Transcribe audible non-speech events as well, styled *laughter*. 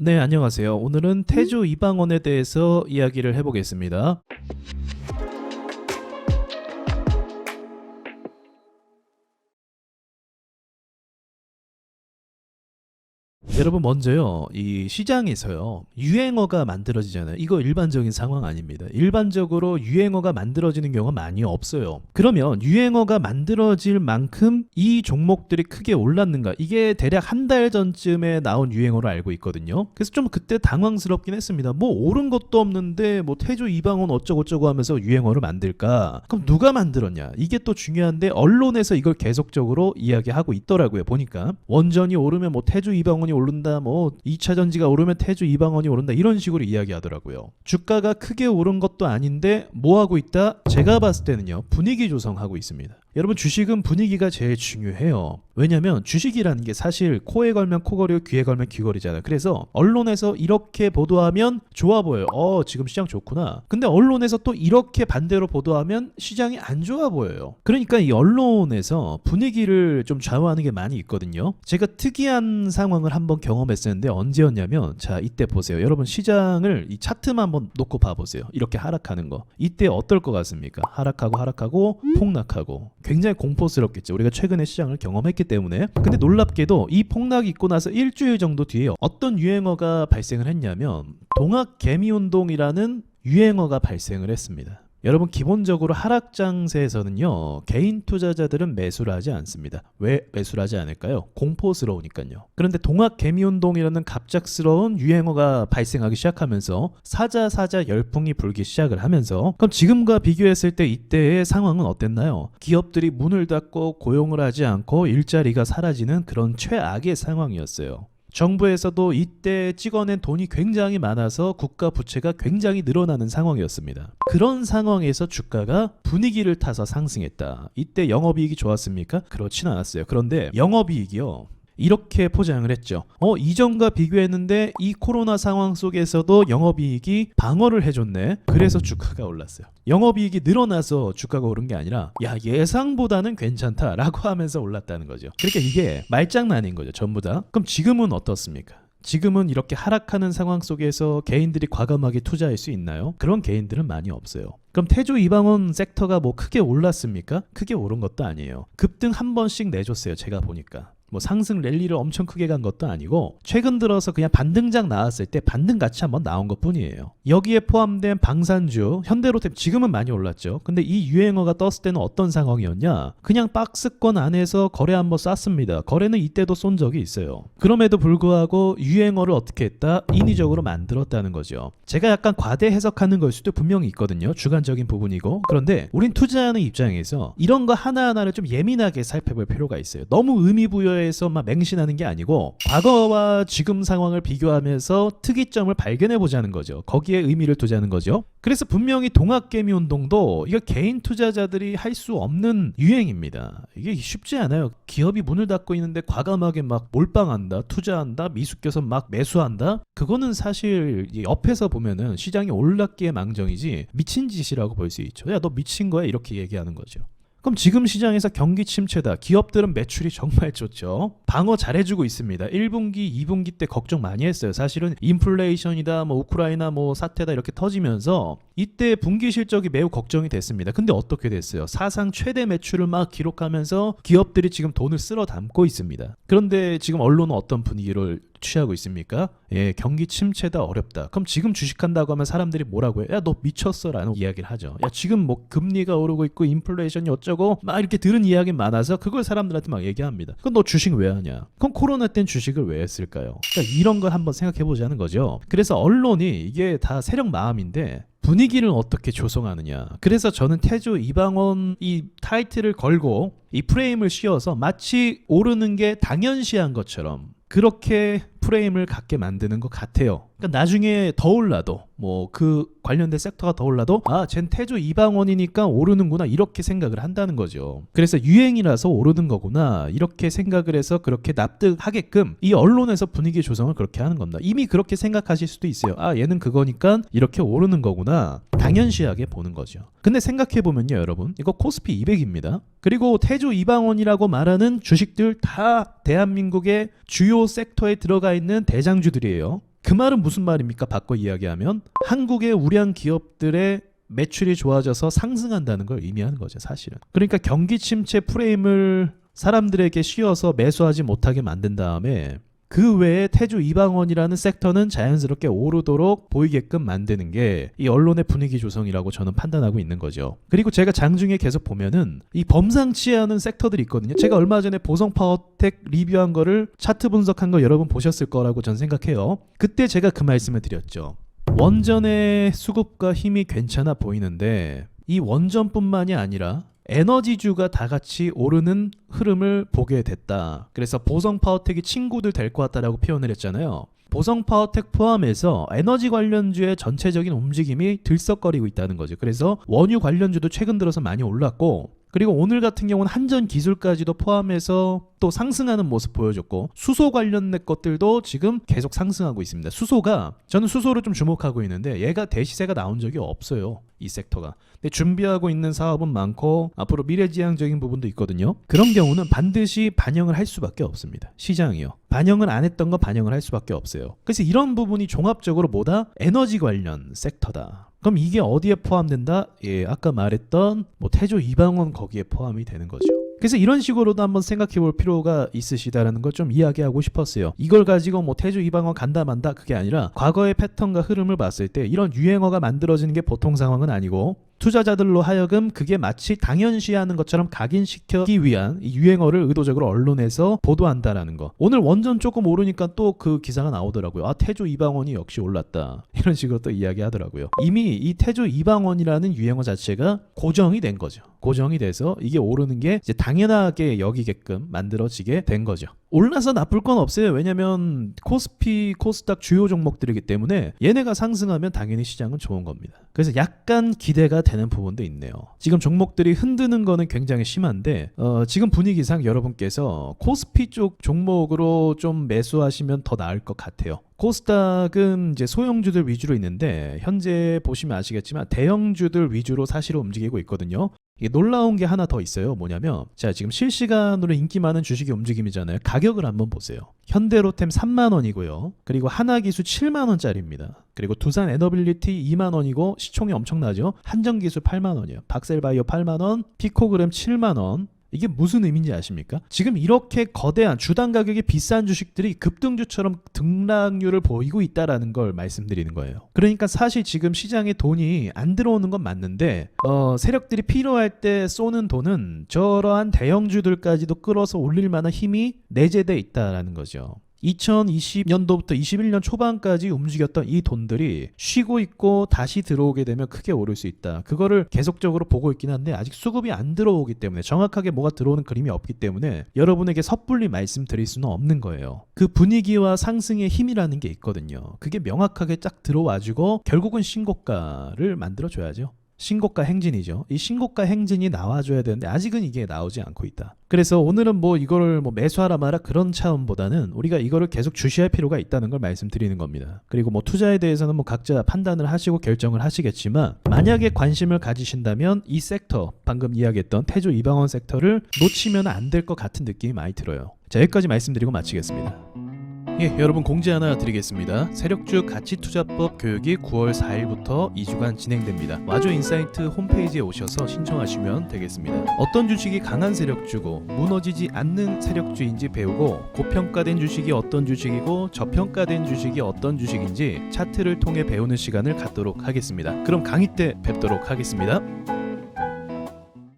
네, 안녕하세요. 오늘은 태조 이방원에 대해서 이야기를 해보겠습니다. 여러분 먼저요 이 시장에서요 유행어가 만들어지잖아요. 이거 일반적인 상황 아닙니다. 일반적으로 유행어가 만들어지는 경우가 많이 없어요. 그러면 유행어가 만들어질 만큼 이 종목들이 크게 올랐는가? 이게 대략 한 달 전쯤에 나온 유행어로 알고 있거든요. 그래서 좀 그때 당황스럽긴 했습니다. 뭐 오른 것도 없는데 뭐 태조 이방원 어쩌고저쩌고 하면서 유행어를 만들까? 그럼 누가 만들었냐? 이게 또 중요한데 언론에서 이걸 계속적으로 이야기하고 있더라고요 보니까. 원전이 오르면 뭐 태조 이방원이 오른다 뭐 2차 전지가 오르면 태조 이방원이 오른다 이런 식으로 이야기하더라고요. 주가가 크게 오른 것도 아닌데 뭐 하고 있다? 제가 봤을 때는요 분위기 조성하고 있습니다. 여러분 주식은 분위기가 제일 중요해요 왜냐면 주식이라는 게 사실 코에 걸면 코걸이고 귀에 걸면 귀걸이잖아요. 그래서 언론에서 이렇게 보도하면 좋아 보여요. 어 지금 시장 좋구나. 근데 언론에서 또 이렇게 반대로 보도하면 시장이 안 좋아 보여요. 그러니까 이 언론에서 분위기를 좀 좌우하는 게 많이 있거든요. 제가 특이한 상황을 한번 경험했었는데 언제였냐면 자 이때 보세요. 여러분 시장을 이 차트만 한번 놓고 봐 보세요. 이렇게 하락하는 거. 이때 어떨 것 같습니까? 하락하고 하락하고 폭락하고. 굉장히 공포스럽겠죠. 우리가 최근에 시장을 경험했기 때문에. 근데 놀랍게도 이 폭락이 있고 나서 일주일 정도 뒤에 어떤 유행어가 발생을 했냐면 동학 개미 운동이라는 유행어가 발생을 했습니다 여러분 기본적으로 하락 장세에서는요 개인 투자자들은 매수를 하지 않습니다. 왜 매수를 하지 않을까요? 공포스러우니까요. 그런데 동학 개미운동이라는 갑작스러운 유행어가 발생하기 시작하면서 사자 사자 열풍이 불기 시작을 하면서 그럼 지금과 비교했을 때 이때의 상황은 어땠나요? 기업들이 문을 닫고 고용을 하지 않고 일자리가 사라지는 그런 최악의 상황이었어요. 정부에서도 이때 찍어낸 돈이 굉장히 많아서 국가 부채가 굉장히 늘어나는 상황이었습니다. 그런 상황에서 주가가 분위기를 타서 상승했다. 이때 영업이익이 좋았습니까? 그렇진 않았어요. 그런데 영업이익이요. 이렇게 포장을 했죠. 어, 이전과 비교했는데 이 코로나 상황 속에서도 영업이익이 방어를 해줬네. 그래서 주가가 올랐어요. 영업이익이 늘어나서 주가가 오른 게 아니라 야 예상보다는 괜찮다라고 하면서 올랐다는 거죠. 그러니까 이게 말장난인 거죠. 전부 다. 그럼 지금은 어떻습니까? 지금은 이렇게 하락하는 상황 속에서 개인들이 과감하게 투자할 수 있나요? 그런 개인들은 많이 없어요. 그럼 태조 이방원 섹터가 뭐 크게 올랐습니까? 크게 오른 것도 아니에요. 급등 한 번씩 내줬어요. 제가 보니까. 뭐 상승 랠리를 엄청 크게 간 것도 아니고 최근 들어서 그냥 반등장 나왔을 때 반등 같이 한번 나온 것 뿐이에요. 여기에 포함된 방산주, 현대로템 지금은 많이 올랐죠. 근데 이 유행어가 떴을 때는 어떤 상황이었냐? 그냥 박스권 안에서 거래 한번 쐈습니다. 거래는 이때도 쏜 적이 있어요. 그럼에도 불구하고 유행어를 어떻게 했다? 인위적으로 만들었다는 거죠. 제가 약간 과대 해석하는 걸 수도 분명히 있거든요. 주관적인 부분이고. 그런데 우린 투자하는 입장에서 이런 거 하나하나를 좀 예민하게 살펴볼 필요가 있어요. 너무 의미 부여 에서 막 맹신하는 게 아니고 과거와 지금 상황을 비교하면서 특이점을 발견해 보자는 거죠. 거기에 의미를 두자는 거죠. 그래서 분명히 동학개미 운동도 이거 개인 투자자들이 할 수 없는 유행입니다. 이게 쉽지 않아요. 기업이 문을 닫고 있는데 과감하게 막 몰빵한다, 투자한다, 미숙껴서 막 매수한다. 그거는 사실 이 옆에서 보면은 시장이 올랐기에 망정이지 미친 짓이라고 볼 수 있죠. 야 너 미친 거야 이렇게 얘기하는 거죠. 그럼 지금 시장에서 경기 침체다. 기업들은 매출이 정말 좋죠. 방어 잘해주고 있습니다. 1분기, 2분기 때 걱정 많이 했어요. 사실은 인플레이션이다, 뭐 우크라이나 뭐 사태다 이렇게 터지면서 이때 분기 실적이 매우 걱정이 됐습니다. 근데 어떻게 됐어요? 사상 최대 매출을 막 기록하면서 기업들이 지금 돈을 쓸어 담고 있습니다. 그런데 지금 언론은 어떤 분위기를 취하고 있습니까? 예, 경기 침체다 어렵다. 그럼 지금 주식한다고 하면 사람들이 뭐라고 해요? 야, 너 미쳤어라는 이야기를 하죠. 야, 지금 뭐 금리가 오르고 있고 인플레이션이 어쩌고 막 이렇게 들은 이야기 많아서 그걸 사람들한테 막 얘기합니다. 그럼 너 주식 왜 하냐? 그럼 코로나 땐 주식을 왜 했을까요? 그러니까 이런 걸 한번 생각해 보자는 거죠. 그래서 언론이 이게 다 세력 마음인데 분위기를 어떻게 조성하느냐. 그래서 저는 태조 이방원 이 타이틀을 걸고 이 프레임을 씌워서 마치 오르는 게 당연시한 것처럼 그렇게 프레임을 갖게 만드는 것 같아요. 그러니까 나중에 더 올라도 뭐 그 관련된 섹터가 더 올라도 아 쟨 태조 이방원이니까 오르는구나 이렇게 생각을 한다는 거죠. 그래서 유행이라서 오르는 거구나 이렇게 생각을 해서 그렇게 납득하게끔 이 언론에서 분위기 조성을 그렇게 하는 겁니다. 이미 그렇게 생각하실 수도 있어요. 아 얘는 그거니까 이렇게 오르는 거구나 당연시하게 보는 거죠. 근데 생각해 보면요 여러분 이거 코스피 200입니다. 그리고 태조 이방원이라고 말하는 주식들 다 대한민국의 주요 섹터에 들어가 있는 대장주들이에요. 그 말은 무슨 말입니까? 바꿔 이야기하면 한국의 우량 기업들의 매출이 좋아져서 상승한다는 걸 의미하는 거죠, 사실은. 그러니까 경기 침체 프레임을 사람들에게 씌워서 매수하지 못하게 만든 다음에 그 외에 태주 이방원이라는 섹터는 자연스럽게 오르도록 보이게끔 만드는 게 이 언론의 분위기 조성이라고 저는 판단하고 있는 거죠. 그리고 제가 장중에 계속 보면은 이 범상치 않은 섹터들이 있거든요. 제가 얼마 전에 보성 파워텍 리뷰한 거를 차트 분석한 거 여러분 보셨을 거라고 전 생각해요. 그때 제가 그 말씀을 드렸죠. 원전의 수급과 힘이 괜찮아 보이는데 이 원전뿐만이 아니라 에너지주가 다 같이 오르는 흐름을 보게 됐다. 그래서 보성 파워텍이 친구들 될 것 같다라고 표현을 했잖아요. 보성 파워텍 포함해서 에너지 관련주의 전체적인 움직임이 들썩거리고 있다는 거죠. 그래서 원유 관련주도 최근 들어서 많이 올랐고 그리고 오늘 같은 경우는 한전 기술까지도 포함해서 또 상승하는 모습 보여줬고 수소 관련된 것들도 지금 계속 상승하고 있습니다. 수소가 저는 수소를 좀 주목하고 있는데 얘가 대시세가 나온 적이 없어요. 이 섹터가. 근데 준비하고 있는 사업은 많고 앞으로 미래지향적인 부분도 있거든요. 그런 경우는 반드시 반영을 할 수밖에 없습니다. 시장이요. 반영을 안 했던 거 반영을 할 수밖에 없어요. 그래서 이런 부분이 종합적으로 뭐다? 에너지 관련 섹터다. 그럼 이게 어디에 포함된다? 예, 아까 말했던 뭐 태조 이방원 거기에 포함이 되는 거죠. 그래서 이런 식으로도 한번 생각해 볼 필요가 있으시다라는 걸 좀 이야기하고 싶었어요. 이걸 가지고 뭐 태조 이방원 간다 만다 그게 아니라 과거의 패턴과 흐름을 봤을 때 이런 유행어가 만들어지는 게 보통 상황은 아니고 투자자들로 하여금 그게 마치 당연시하는 것처럼 각인시키기 위한 이 유행어를 의도적으로 언론에서 보도한다라는 거. 오늘 원전 조금 오르니까 또 그 기사가 나오더라고요. 아 태조 이방원이 역시 올랐다. *laughs* 이런 식으로 또 이야기하더라고요. 이미 이 태조 이방원이라는 유행어 자체가 고정이 된 거죠. 고정이 돼서 이게 오르는 게 당연하게 여기게끔 만들어지게 된 거죠. 올라서 나쁠 건 없어요. 왜냐면 코스피, 코스닥 주요 종목들이기 때문에 얘네가 상승하면 당연히 시장은 좋은 겁니다. 그래서 약간 기대가 되는 부분도 있네요. 지금 종목들이 흔드는 거는 굉장히 심한데 어, 지금 분위기상 여러분께서 코스피 쪽 종목으로 좀 매수하시면 더 나을 것 같아요. 코스닥은 이제 소형주들 위주로 있는데 현재 보시면 아시겠지만 대형주들 위주로 사실은 움직이고 있거든요. 이게 놀라운 게 하나 더 있어요. 뭐냐면 자 지금 실시간으로 인기 많은 주식의 움직임이잖아요. 가격을 한번 보세요. 현대로템 3만 원이고요. 그리고 하나기수 7만 원짜리입니다. 그리고 두산 에너빌리티 2만 원이고 시총이 엄청나죠. 한정기수 8만 원이에요. 박셀바이오 8만 원, 피코그램 7만 원, 이게 무슨 의미인지 아십니까? 지금 이렇게 거대한 주당 가격이 비싼 주식들이 급등주처럼 등락률을 보이고 있다라는 걸 말씀드리는 거예요. 그러니까 사실 지금 시장에 돈이 안 들어오는 건 맞는데 어, 세력들이 필요할 때 쏘는 돈은 저러한 대형주들까지도 끌어서 올릴 만한 힘이 내재돼 있다라는 거죠. 2020년도부터 21년 초반까지 움직였던 이 돈들이 쉬고 있고 다시 들어오게 되면 크게 오를 수 있다. 그거를 계속적으로 보고 있긴 한데 아직 수급이 안 들어오기 때문에 정확하게 뭐가 들어오는 그림이 없기 때문에 여러분에게 섣불리 말씀드릴 수는 없는 거예요. 그 분위기와 상승의 힘이라는 게 있거든요. 그게 명확하게 쫙 들어와주고 결국은 신고가를 만들어줘야죠. 신고가 행진이죠. 이 신고가 행진이 나와줘야 되는데 아직은 이게 나오지 않고 있다. 그래서 오늘은 뭐 이거를 뭐 매수하라 마라 그런 차원보다는 우리가 이거를 계속 주시할 필요가 있다는 걸 말씀드리는 겁니다. 그리고 뭐 투자에 대해서는 뭐 각자 판단을 하시고 결정을 하시겠지만 만약에 관심을 가지신다면 이 섹터 방금 이야기했던 태조 이방원 섹터를 놓치면 안 될 것 같은 느낌이 많이 들어요. 자 여기까지 말씀드리고 마치겠습니다. 예, 여러분 공지 하나 드리겠습니다. 세력주 가치투자법 교육이 9월 4일부터 2주간 진행됩니다. 와조 인사이트 홈페이지에 오셔서 신청하시면 되겠습니다. 어떤 주식이 강한 세력주고 무너지지 않는 세력주인지 배우고 고평가된 주식이 어떤 주식이고 저평가된 주식이 어떤 주식인지 차트를 통해 배우는 시간을 갖도록 하겠습니다. 그럼 강의 때 뵙도록 하겠습니다.